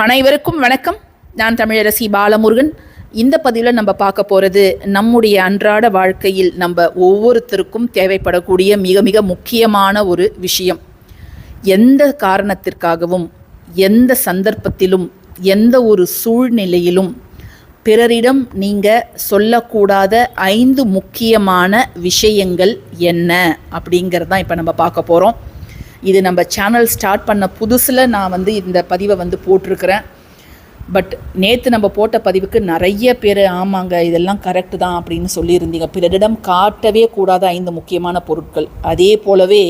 அனைவருக்கும் வணக்கம். நான் தமிழரசி பாலமுருகன். இந்த பதிவில் நம்ம பார்க்க போகிறது நம்முடைய அன்றாட வாழ்க்கையில் நம்ம ஒவ்வொருத்தருக்கும் தேவைப்படக்கூடிய மிக மிக முக்கியமான ஒரு விஷயம். எந்த காரணத்திற்காகவும் எந்த சந்தர்ப்பத்திலும் எந்த ஒரு சூழ்நிலையிலும் பிறரிடம் நீங்கள் சொல்லக்கூடாத ஐந்து முக்கியமான விஷயங்கள் என்ன அப்படிங்கிறது தான் இப்போ நம்ம பார்க்க போகிறோம் இது நம்ம சேனல் ஸ்டார்ட் பண்ண புதுசில் நான் வந்து இந்த பதிவை வந்து போட்டிருக்கிறேன். பட் நேற்று நம்ம போட்ட பதிவுக்கு நிறைய பேர் ஆமாங்க இதெல்லாம் கரெக்டு தான் அப்படின்னு சொல்லியிருந்தீங்க. பிறரிடம் காட்டவே கூடாத ஐந்து முக்கியமான பொருட்கள். அதே போலவே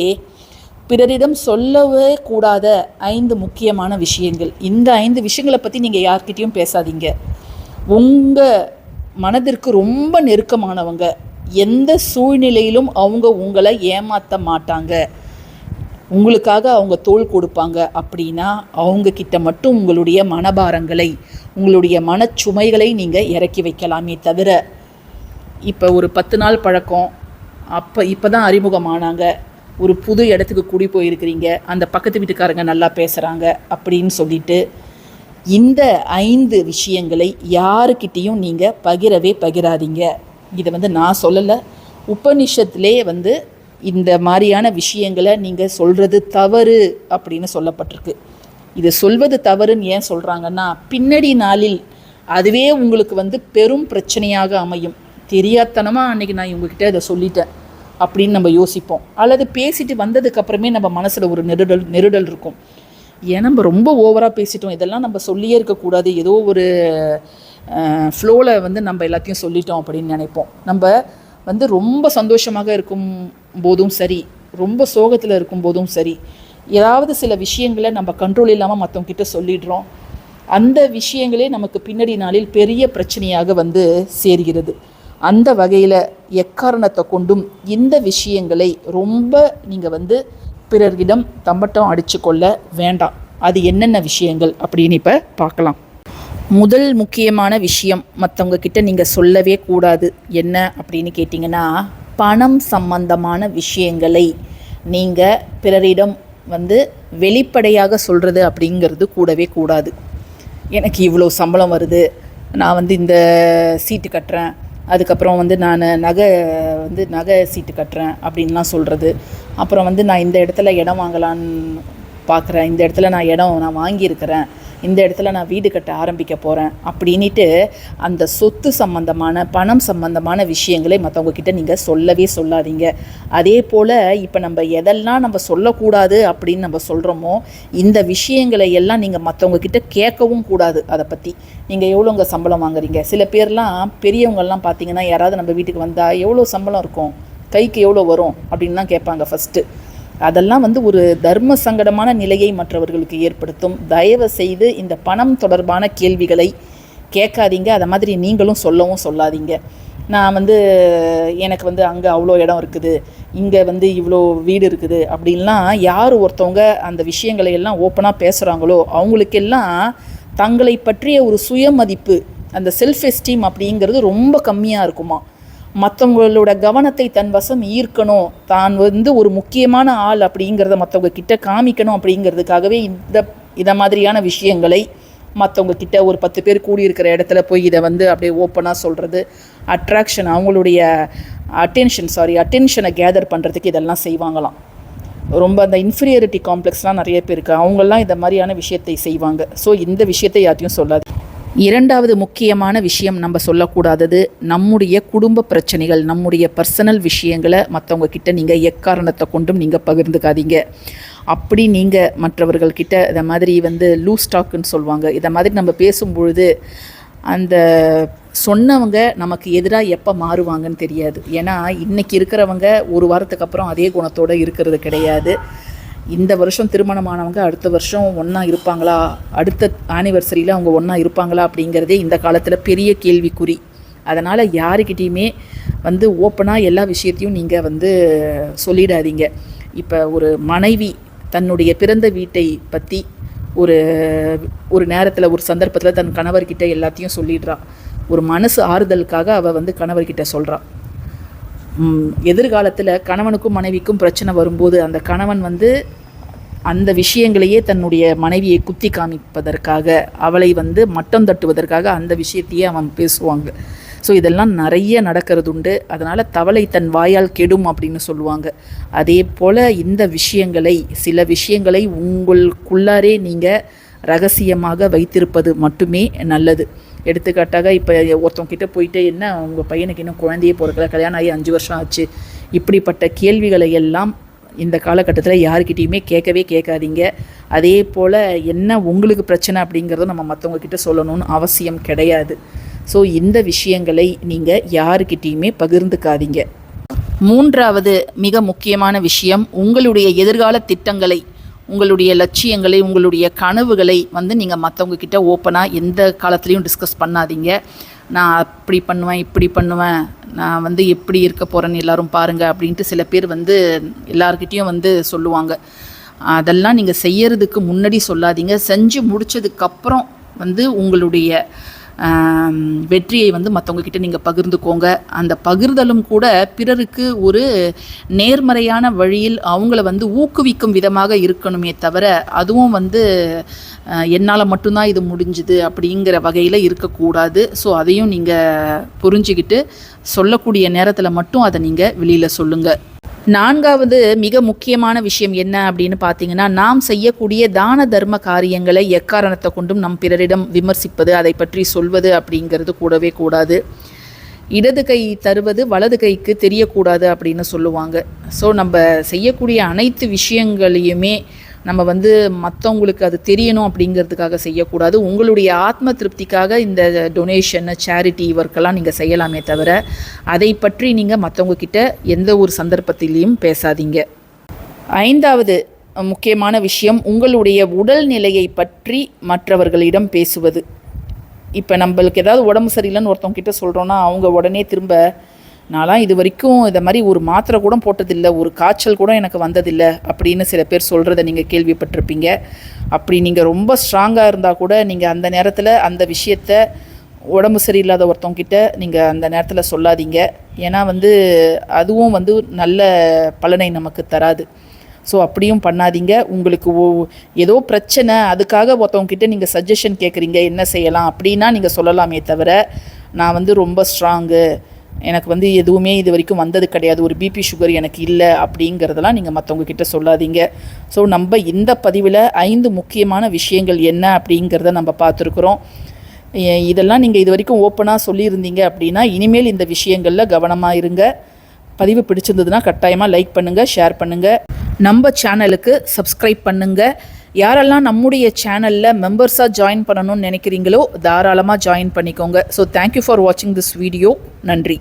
பிறரிடம் சொல்லவே கூடாத ஐந்து முக்கியமான விஷயங்கள். இந்த ஐந்து விஷயங்களை பற்றி நீங்கள் யார்கிட்டயும் பேசாதீங்க. உங்கள் மனதிற்கு ரொம்ப நெருக்கமானவங்க. எந்த சூழ்நிலையிலும் அவங்க உங்களை ஏமாற்ற மாட்டாங்க. உங்களுக்காக அவங்க தோல் கொடுப்பாங்க அப்படின்னா அவங்க கிட்ட மட்டும் உங்களுடைய மனபாரங்களை உங்களுடைய மனச்சுமைகளை நீங்கள் இறக்கி வைக்கலாமே தவிர இப்போ ஒரு பத்து நாள் பழக்கம் அப்போ இப்போ தான் அறிமுகமானாங்க. ஒரு புது இடத்துக்கு கூடி போயிருக்கிறீங்க. அந்த பக்கத்து வீட்டுக்காரங்க நல்லா பேசுகிறாங்க அப்படின்னு சொல்லிட்டு இந்த ஐந்து விஷயங்களை யாருக்கிட்டேயும் நீங்கள் பகிரவே பகிராதீங்க. இதை வந்து நான் சொல்லலை. உபனிஷத்துலே வந்து இந்த மாதிரியான விஷயங்களை நீங்கள் சொல்கிறது தவறு அப்படின்னு சொல்லப்பட்டிருக்கு. இதை சொல்வது தவறுன்னு ஏன் சொல்கிறாங்கன்னா பின்னாடி நாளில் அதுவே உங்களுக்கு வந்து பெரும் பிரச்சனையாக அமையும். தெரியாத்தனமாக அன்றைக்கி நான் இவங்ககிட்ட இதை சொல்லிட்டேன் அப்படின்னு நம்ம யோசிப்போம். அல்லது பேசிட்டு வந்ததுக்கப்புறமே நம்ம மனசில் ஒரு நெருடல் நெருடல் இருக்கும். ஏன் நம்ம ரொம்ப ஓவராக பேசிட்டோம். இதெல்லாம் நம்ம சொல்லியே இருக்கக்கூடாது. ஏதோ ஒரு ஃப்ளோவில் வந்து நம்ம எல்லாத்தையும் சொல்லிட்டோம் அப்படின்னு நினைப்போம். நம்ம வந்து ரொம்ப சந்தோஷமாக இருக்கும் போதும் சரி ரொம்ப சோகத்தில் இருக்கும் போதும் சரி ஏதாவது சில விஷயங்களை நம்ம கண்ட்ரோல் இல்லாமல் மற்றவங்க கிட்ட சொல்லிடுறோம். அந்த விஷயங்களே நமக்கு பின்னாடி நாளில் பெரிய பிரச்சனையாக வந்து சேர்கிறது. அந்த வகையில் எக்காரணத்தை கொண்டும் இந்த விஷயங்களை ரொம்ப நீங்கள் வந்து பிறர்களிடம் தம்பட்டம் அடித்து கொள்ள வேண்டாம். அது என்னென்ன விஷயங்கள் அப்படின்னு இப்போ பார்க்கலாம். முதல் முக்கியமான விஷயம் மற்றவங்க கிட்ட நீங்கள் சொல்லவே கூடாது. என்ன அப்படின்னு கேட்டிங்கன்னா பணம் சம்பந்தமான விஷயங்களை நீங்கள் பிறரிடம் வந்து வெளிப்படையாக சொல்கிறது அப்படிங்கிறது கூடவே கூடாது. எனக்கு இவ்வளோ சம்பளம் வருது நான் வந்து இந்த சீட்டு கட்டுறேன் அதுக்கப்புறம் வந்து நான் நகை வந்து நகை சீட்டு கட்டுறேன் அப்படின்லாம் சொல்கிறது அப்புறம் வந்து நான் இந்த இடத்துல இடம் வாங்கலான்னு பார்க்குறேன் இந்த இடத்துல நான் இடம் நான் வாங்கியிருக்கிறேன் இந்த இடத்துல நான் வீடு கட்ட ஆரம்பிக்க போகிறேன் அப்படின்ட்டு அந்த சொத்து சம்பந்தமான பணம் சம்பந்தமான விஷயங்களை மற்றவங்கக்கிட்ட நீங்கள் சொல்லவே சொல்லாதீங்க. அதே போல் இப்போ நம்ம எதெல்லாம் நம்ம சொல்லக்கூடாது அப்படின்னு நம்ம சொல்கிறோமோ இந்த விஷயங்களை எல்லாம் நீங்கள் மற்றவங்கக்கிட்ட கேட்கவும் கூடாது அதை பற்றி நீங்கள் எவ்வளோங்க சம்பளம் வாங்குறீங்க? சில பேர்லாம் பெரியவங்கள்லாம் பார்த்தீங்கன்னா யாராவது நம்ம வீட்டுக்கு வந்தால் எவ்வளோ சம்பளம் இருக்கும்? கைக்கு எவ்வளோ வரும்? அப்படின்லாம் கேட்பாங்க ஃபஸ்ட்டு அதெல்லாம் வந்து ஒரு தர்ம சங்கடமான நிலையை மற்றவர்களுக்கு ஏற்படுத்தும். தயவு செய்து இந்த பணம் தொடர்பான கேள்விகளை கேட்காதீங்க. அதை மாதிரி நீங்களும் சொல்லவும் சொல்லாதீங்க. நான் வந்து எனக்கு வந்து அங்கே அவ்வளோ இடம் இருக்குது. இங்கே வந்து இவ்வளோ வீடு இருக்குது. அப்படின்லாம் யார் ஒருத்தவங்க அந்த விஷயங்களை எல்லாம் ஓப்பனாக பேசுகிறாங்களோ அவங்களுக்கெல்லாம் தங்களை பற்றிய ஒரு சுயமதிப்பு அந்த செல்ஃப் எஸ்டீம் அப்படிங்கிறது ரொம்ப கம்மியாக இருக்குமா? மற்றவங்களோட கவனத்தை தன் வசம் ஈர்க்கணும். தான் வந்து ஒரு முக்கியமான ஆள் அப்படிங்கிறத மற்றவங்க கிட்ட காமிக்கணும் அப்படிங்கிறதுக்காகவே இந்த இதை மாதிரியான விஷயங்களை மற்றவங்க கிட்ட ஒரு பத்து பேர் கூடியிருக்கிற இடத்துல போய் இதை வந்து அப்படியே ஓப்பனாக சொல்கிறது அட்ராக்ஷன் அவங்களுடைய அட்டென்ஷன் சாரி அட்டென்ஷனை கேதர் பண்ணுறதுக்கு இதெல்லாம் செய்வாங்களாம். ரொம்ப அந்த இன்ஃபீரியாரிட்டி காம்ப்ளெக்ஸ்லாம் நிறைய பேர் இருக்குது அவங்கெல்லாம் இந்த மாதிரியான விஷயத்தை செய்வாங்க. ஸோ இந்த விஷயத்தை யார்ட்டையும் சொல்லாது இரண்டாவது முக்கியமான விஷயம் நம்ம சொல்லக்கூடாதது நம்முடைய குடும்ப பிரச்சனைகள் நம்முடைய பர்சனல் விஷயங்களை மற்றவங்க கிட்ட நீங்கள் எக்காரணத்தை கொண்டும் நீங்கள் பகிர்ந்துக்காதீங்க. அப்படி நீங்கள் மற்றவர்கள்கிட்ட இதை மாதிரி வந்து லூஸ் ஸ்டாக்குன்னு சொல்லுவாங்க. இதை மாதிரி நம்ம பேசும்பொழுது அந்த சொன்னவங்க நமக்கு எதிராக எப்போ மாறுவாங்கன்னு தெரியாது. ஏன்னா இன்றைக்கி இருக்கிறவங்க ஒரு வாரத்துக்கு அப்புறம் அதே குணத்தோடு இருக்கிறது கிடையாது. இந்த வருஷம் திருமணமானவங்க அடுத்த வருஷம் ஒன்றா இருப்பாங்களா? அடுத்த ஆனிவர்சரியில் அவங்க ஒன்றா இருப்பாங்களா அப்படிங்கிறதே இந்த காலத்தில் பெரிய கேள்விக்குறி. அதனால் யாருக்கிட்டேயுமே வந்து ஓப்பனாக எல்லா விஷயத்தையும் நீங்கள் வந்து சொல்லிடாதீங்க. இப்போ ஒரு மனைவி தன்னுடைய பிறந்த வீட்டை பற்றி ஒரு ஒரு நேரத்தில் ஒரு சந்தர்ப்பத்தில் தன் கணவர்கிட்ட எல்லாத்தையும் சொல்லிடுறா. ஒரு மனசு ஆறுதலுக்காக அவள் வந்து கணவர்கிட்ட சொல்கிறான் எதிர்காலத்தில் கணவனுக்கும் மனைவிக்கும் பிரச்சனை வரும்போது அந்த கணவன் வந்து அந்த விஷயங்களையே தன்னுடைய மனைவியை குத்தி காமிப்பதற்காக அவளை வந்து மட்டம் தட்டுவதற்காக அந்த விஷயத்தையே அவன் பேசுவாங்க. ஸோ இதெல்லாம் நிறைய நடக்கிறது உண்டு அதனால் தவளை தன் வாயால் கெடும் அப்படின்னு சொல்லுவாங்க. அதே போல் இந்த விஷயங்களை சில விஷயங்களை உங்களுக்குள்ளாரே நீங்கள் ரகசியமாக வைத்திருப்பது மட்டுமே நல்லது. எடுத்துக்காட்டாக இப்போ ஒருத்தவங்க கிட்டே போயிட்டு என்ன உங்கள் பையனுக்கு இன்னும் குழந்தையே பிறக்கல கல்யாணம் ஆகி அஞ்சு வருஷம் ஆச்சு? இப்படிப்பட்ட கேள்விகளை எல்லாம் இந்த காலகட்டத்தில் யாருக்கிட்டேயுமே கேட்கவே கேட்காதீங்க. அதே போல் என்ன உங்களுக்கு பிரச்சனை அப்படிங்கிறத நம்ம மற்றவங்கக்கிட்ட சொல்லணும்னு அவசியம் கிடையாது. ஸோ இந்த விஷயங்களை நீங்கள் யாருக்கிட்டேயுமே பகிர்ந்துக்காதீங்க. மூன்றாவது மிக முக்கியமான விஷயம் உங்களுடைய எதிர்கால திட்டங்களை உங்களுடைய லட்சியங்களை உங்களுடைய கனவுகளை வந்து நீங்கள் மற்றவங்க கிட்ட ஓப்பனாக எந்த காலத்துலேயும் டிஸ்கஸ் பண்ணாதீங்க. நான் அப்படி பண்ணுவேன் இப்படி பண்ணுவேன் நான் வந்து எப்படி இருக்க போகிறேன்னு எல்லாரும் பாருங்கள் அப்படின்ட்டு சில பேர் வந்து எல்லார்கிட்டேயும் வந்து சொல்லுவாங்க. அதெல்லாம் நீங்கள் செய்யறதுக்கு முன்னாடி சொல்லாதீங்க. செஞ்சு முடிச்சதுக்கப்புறம் வந்து உங்களுடைய வெற்றியை வந்து மற்றவங்கக்கிட்ட நீங்கள் பகிர்ந்துக்கோங்க. அந்த பகிர்தலும் கூட பிறருக்கு ஒரு நேர்மறையான வழியில் அவங்கள வந்து ஊக்குவிக்கும் விதமாக இருக்கணுமே தவிர அதுவும் வந்து என்னால் மட்டும்தான் இது முடிஞ்சுது அப்படிங்கிற வகையில் இருக்கக்கூடாது. ஸோ அதையும் நீங்கள் புரிஞ்சுக்கிட்டு சொல்லக்கூடிய நேரத்தில் மட்டும் அதை நீங்கள் வெளியில் சொல்லுங்கள் நான்காவது மிக முக்கியமான விஷயம் என்ன அப்படின்னு பார்த்தீங்கன்னா நாம் செய்யக்கூடிய தான தர்ம காரியங்களை எக்காரணத்தை கொண்டும் நம் பிறரிடம் விமர்சிப்பது அதை பற்றி சொல்வது அப்படிங்கிறது கூடவே கூடாது. இடது கை தருவது வலது கைக்கு தெரியக்கூடாது அப்படின்னு சொல்லுவாங்க. ஸோ நம்ம செய்யக்கூடிய அனைத்து விஷயங்களையுமே நம்ம வந்து மற்றவங்களுக்கு அது தெரியணும் அப்படிங்கிறதுக்காக செய்யக்கூடாது. உங்களுடைய ஆத்ம திருப்திக்காக இந்த டொனேஷன் சேரிட்டி ஒர்க்கெல்லாம் நீங்கள் செய்யலாமே தவிர அதை பற்றி நீங்கள் மற்றவங்கக்கிட்ட எந்த ஒரு சந்தர்ப்பத்திலையும் பேசாதீங்க. ஐந்தாவது முக்கியமான விஷயம் உங்களுடைய உடல்நிலையை பற்றி மற்றவர்களிடம் பேசுவது. இப்போ நம்மளுக்கு ஏதாவது உடம்பு சரியில்லைன்னு ஒருத்தவங்க கிட்ட சொல்கிறோன்னா அவங்க உடனே திரும்ப நான்லாம் இது வரைக்கும் இதை மாதிரி ஒரு மாத்திரை கூட போட்டதில்லை ஒரு காய்ச்சல் கூட எனக்கு வந்ததில்லை அப்படின்னு சில பேர் சொல்கிறத நீங்கள் கேள்விப்பட்டிருப்பீங்க. அப்படி நீங்கள் ரொம்ப ஸ்ட்ராங்காக இருந்தால் கூட நீங்கள் அந்த நேரத்தில் அந்த விஷயத்த உடம்பு சரியில்லாத ஒருத்தவங்கிட்ட நீங்கள் அந்த நேரத்தில் சொல்லாதீங்க. ஏன்னா வந்து அதுவும் வந்து நல்ல பலனை நமக்கு தராது. ஸோ அப்படியும் பண்ணாதீங்க. உங்களுக்கு ஓ ஏதோ பிரச்சனை அதுக்காக ஒருத்தவங்கிட்ட நீங்கள் சஜஷன் கேட்குறீங்க என்ன செய்யலாம் அப்படின்னா நீங்கள் சொல்லலாமே தவிர நான் வந்து ரொம்ப ஸ்ட்ராங்கு எனக்கு வந்து எதுவுமே இது வரைக்கும் வந்தது கிடையாது. ஒரு பிபி சுகர் எனக்கு இல்லை அப்படிங்கிறதெல்லாம் நீங்கள் மற்றவங்க கிட்ட சொல்லாதீங்க. ஸோ நம்ம இந்த பதிவில் ஐந்து முக்கியமான விஷயங்கள் என்ன அப்படிங்கிறத நம்ம பார்த்துருக்குறோம். இதெல்லாம் நீங்கள் இது வரைக்கும் ஓப்பனாக சொல்லியிருந்தீங்க அப்படின்னா இனிமேல் இந்த விஷயங்களில் கவனமாக இருங்க. பதிவு பிடிச்சிருந்ததுன்னா கட்டாயமாக லைக் பண்ணுங்கள் ஷேர் பண்ணுங்கள் நம்ம சேனலுக்கு சப்ஸ்கிரைப் பண்ணுங்கள் யாரெல்லாம் நம்முடைய சேனலில் மெம்பர்ஸாக ஜாயின் பண்ணணும்னு நினைக்கிறீங்களோ தாராளமாக ஜாயின் பண்ணிக்கோங்க. ஸோ தேங்க்யூ ஃபார் வாட்சிங் திஸ் வீடியோ நன்றி.